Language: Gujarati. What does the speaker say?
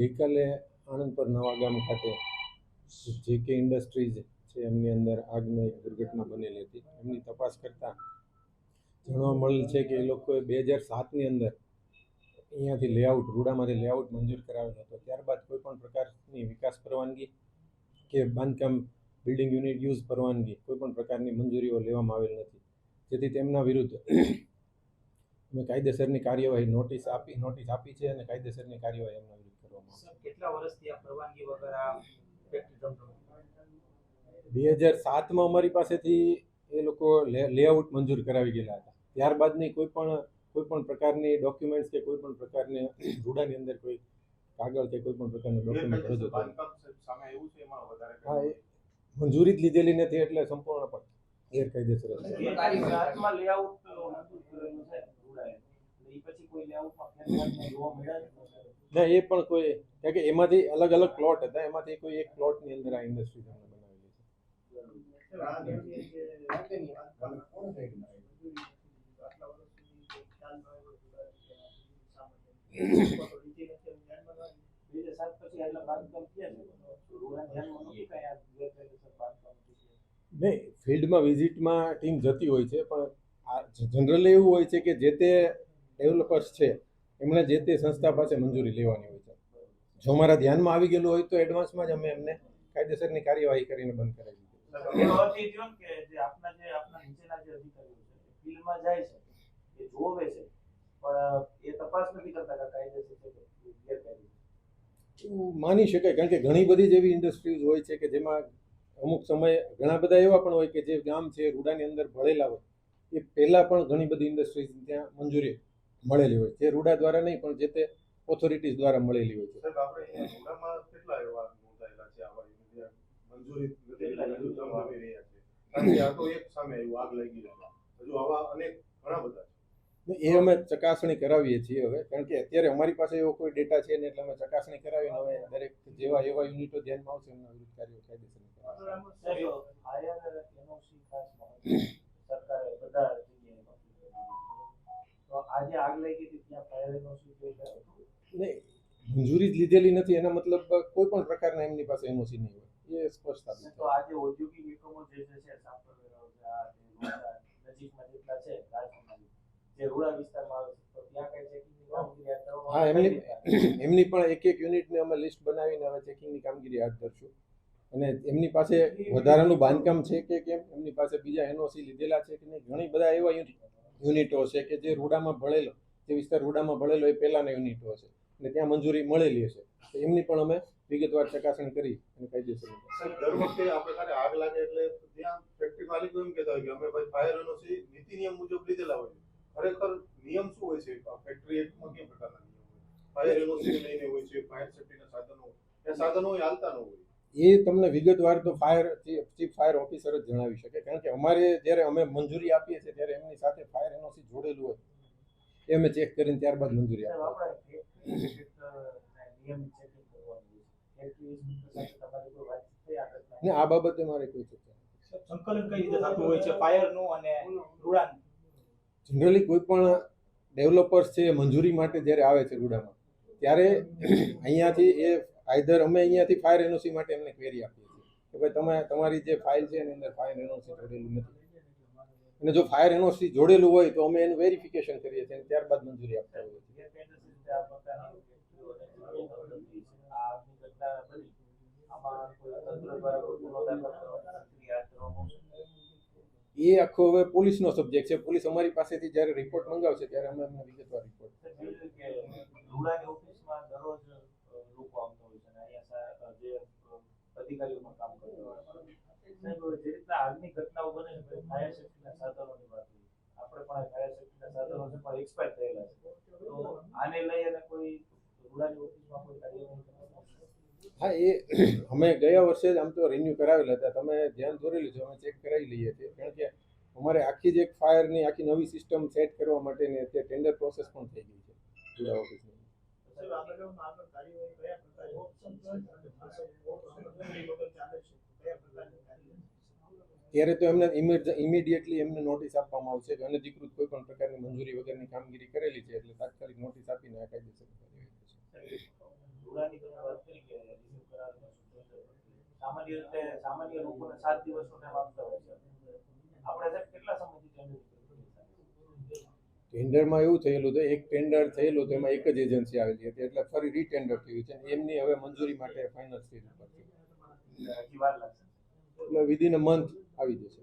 ગઈકાલે આણંદ પર નવા ગામ ખાતે જે કે ઇન્ડસ્ટ્રીઝ છે, એમની અંદર આગની દુર્ઘટના બનેલી હતી. એમની તપાસ કરતાં જાણવા મળેલ છે કે એ લોકોએ બે હજાર સાતની અંદર અહીંયાથી લેઆઉટ, રૂડામાંથી લેઆઉટ મંજૂર કરાવેલો હતો. ત્યારબાદ કોઈ પણ પ્રકારની વિકાસ પરવાનગી કે બાંધકામ, બિલ્ડિંગ યુનિટ યુઝ પરવાનગી કોઈ પણ પ્રકારની મંજૂરીઓ લેવામાં આવેલ નથી. જેથી તેમના વિરુદ્ધ અમે કાયદેસરની કાર્યવાહી નોટિસ આપી નોટિસ આપી છે અને કાયદેસરની કાર્યવાહી એમના વિરુદ્ધ કરવામાં કેટલા વર્ષથી આ પરવાનગી વગર આ બે હજાર સાતમાં અમારી પાસેથી એ લોકો લેઆઉટ મંજૂર કરાવી ગયેલા હતા. ત્યારબાદની કોઈ પણ કોઈ પણ પ્રકારની ડોક્યુમેન્ટ્સ કે કોઈ પણ પ્રકારની રૂડાની અંદર કોઈ કાગળ કે કોઈ પણ પ્રકારનું ડોક્યુમેન્ટ રજૂ બાંધકામ સામે એવું છે એમાં વધારે હા એ મંજૂરી જ લીધેલી નથી એટલે ગેરકાયદેસર મંજૂર કરેલું છે રૂડાએ. પછી કોઈ લેઆઉટમાં ફેરફાર જોવા મળ્યા. ના એ પણ કોઈ કારણ કે એમાંથી અલગ અલગ પ્લોટ હતા એમાંથી કોઈ એક પ્લોટની અંદર આ ઇન્ડસ્ટ્રી તમને બનાવેલી છે. નહીં ફિલ્ડમાં વિઝિટમાં ટીમ જતી હોય છે પણ આ જનરલી એવું હોય છે કે જે તે ડેવલપર્સ છે એમણે જે તે સંસ્થા પાસે મંજૂરી લેવાની હોય છે. જો મારા ધ્યાનમાં આવી ગયેલું હોય તો એડવાન્સમાં જ અમે એમને કાયદેસરની કાર્યવાહી કરીને બંધ કરાવી દીધી. એનો અર્થ એ થયો ને કે જે જે આપના જે અધિકારીઓ છે ફિલ્ડમાં જાય છે એ જોવે છે પણ એ તપાસ નથી કરતા કે કાયદેસર છે કે ગેરકાયદેસર એવું માની શકાય કારણ કે ઘણી બધી જેવી ઇન્ડસ્ટ્રીઝ હોય છે કે જેમાં અમુક સમયે ઘણા બધા એવા પણ હોય કે જે ગામ છે રૂડાની અંદર ભળેલા હોય એ પહેલાં પણ ઘણી બધી ઇન્ડસ્ટ્રીઝ ત્યાં મંજૂરી મળેલી હોય જે રૂડા દ્વારા નહીં પણ જે તે ઓથોરિટીઝ દ્વારા મળેલી હોય છે. છે? છે? છે. છે. એ અમે ચકાસણી કરાવીએ છીએ હવે કારણ કે અત્યારે અમારી પાસે એવો કોઈ ડેટા છે ને એટલે અમે ચકાસણી કરાવીને હવે દરેક જેવા એવા યુનિટો ધ્યાનમાં આવશે એમના વિરુદ્ધ કાર્યો કાયદેસર કરવાના. સાહેબ, higher NOC ખાસ સરકારે બધા જગ્યાએ બાકી કરી દીધી. તો આજે આગ લાગી હતી ત્યાં ફાયર નહીં. મંજૂરી જ લીધેલી નથી. એના મતલબ કોઈ પણ પ્રકારના એમની પાસે એનઓસી નહીં હોય. એ સ્પષ્ટ તો આજે ઔદ્યોગિક એકમો જે છે જે રૂડા નજીકમાં જેટલા છે રાજકોટમાં જે રૂડા વિસ્તારમાં આવે છે તો ત્યાં કઈ ચેકિંગની કામગીરી હાથ ધરવામાં હા એમની એમની પણ એક એક યુનિટને અમે લિસ્ટ બનાવીને હવે ચેકિંગની કામગીરી હાથ ધરશું. અને એમની પાસે વધારાનું બાંધકામ છે કે કેમ? એમની પાસે બીજા એનઓસી લીધેલા છે કે નહીં? ઘણી બધા એવા યુનિટ યુનિટો છે કે જે રૂડામાં ભળેલો જે વિસ્તાર રૂડામાં ભળેલો એ પહેલાંના યુનિટો હશે અને ત્યાં મંજૂરી મળેલી હશે. તો એમની પણ અમે વિગતવાર ચકાસણી કરી અને કાયદેસર સાહેબ દર વખતે આપણે ખાલી આગ લાગે એટલે ત્યાં ફેક્ટરી માલિકો એમ કહેતા હોય કે અમે ભાઈ ફાયર એનઓસી નીતિ નિયમ મુજબ લીધેલા હોય. ખરેખર નિયમ શું હોય છે? ફેક્ટરી એક્ટમાં કેમ પ્રકારના નિયમ હોય? ફાયર એનઓસી લઈને હોય છે ફાયર સેફ્ટીના સાધનો એ સાધનો એ હાલતા ન હોય. એ તમને વિગતવાર તો ફાયર ચીફ ફાયર ઓફિસર જ જણાવી શકે. કારણ કે અમારે જ્યારે અમે મંજૂરી આપીએ છીએ એમની સાથે ફાયર એનઓસી જોડેલું હોય. એ અમે ચેક કરીને ત્યારબાદ મંજૂરી આપીએ આ ને આ બાબતે મારે કોઈ ચર્ચા સંકલન કઈ રીતે થતું હોય છે? ફાયરનું અને રૂડાનું? જનરલી કોઈ પણ ડેવલપર્સ છે મંજૂરી માટે જ્યારે આવે છે રૂડામાં ત્યારે અહીંયાથી એ આઈધર અમે અહીંયાથી ફાયર એનઓસી માટે એમને ક્વેરી આપીએ છીએ કે ભાઈ તમે તમારી જે ફાઇલ છે એની અંદર ફાયર એનઓસી જોડેલી નથી. અને જો ફાયર એનઓસી જોડેલું હોય તો અમે એનું વેરિફિકેશન કરીએ છીએ અને ત્યારબાદ મંજૂરી આપતા હોઈએ. એ આખો હવે પોલીસનો સબ્જેક્ટ છે પોલીસ અમારી પાસેથી જ્યારે રિપોર્ટ મંગાવશે ત્યારે અમે એમને વિગતવાર રિપોર્ટ સાહેબ, જોયું કે રૂડાની ઓફિસમાં દરરોજ અ, લોકો આવતા હોય છે અને અહીંયા સા- જે અ, અધિકારીઓમાં કામ કરતા હોય છે. સાહેબ, જે રીતના આગની ઘટનાઓ બને છે પછી ફાયર સેફ્ટીના સાધનોની વાત હોય. આપણે પણ ફાયર સેફ્ટીના સાધનો છે પણ એક્સપાયર થયેલા છે. તો આને લઈ અને કોઈ રૂડાની ઓફિસમાં કોઈ કાર્યવાહી હા એ અમે ગયા વર્ષે જ આમ તો રિન્યુ કરાવેલા હતા. તમે ધ્યાન દોરેલું છે અમે ચેક કરાવી લઈએ છીએ. કારણ કે અમારે આખી જ એક ફાયરની આખી નવી સિસ્ટમ સેટ કરવા માટેની અત્યારે ટેન્ડર પ્રોસેસ પણ થઈ ગઈ છે ઓફિસની. કાર્યવાહી કયા ત્યારે તો એમને ઇમિડિયેટલી એમને નોટિસ આપવામાં આવશે કે અનધિકૃત કોઈ પણ પ્રકારની મંજૂરી વગરની કામગીરી કરેલી છે એટલે તાત્કાલિક નોટિસ આપીને આ કાયદેસર. સામાન્ય રીતે સામાન્ય લોકોને સાત દિવસનો ટાઈમ આપતા હોય છે. આપણે સાહેબ કેટલા સમયથી ટેન્ડરમાં એવું થયેલું હતું એક ટેન્ડર થયેલું તો એમાં એક જ એજન્સી આવેલી હતી એટલે ફરી રીટેન્ડર થયું છે. એમની હવે મંજૂરી માટે ફાઇનલ સ્ટેજ ઉપર છે. એટલે વિધિન અ મંથ આવી જશે.